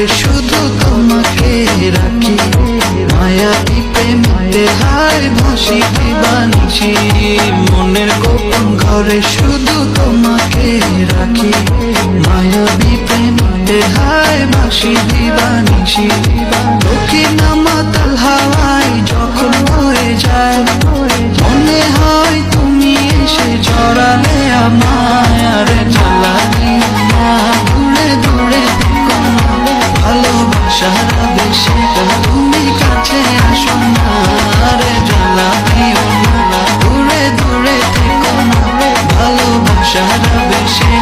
করে শুধু তোমাকে রাখি। মায়া টিপে মায়ে হায় ভাসি দিবানিছি মনের গোপন ঘরে শুধু তোমাকে রাখি। মায়া বিপে মায়ে হায় ভাসি দিবানিছি লোকে নামা তাল হাওয়ায় যখন হয়ে যায়, মনে হয় তুমি এসে জড়ালে আমার। সারা দেশে তুমি কাছে আসো না রে জ্বালা দিও না দূরে দূরে থেকো না ভালোবাসার বেশে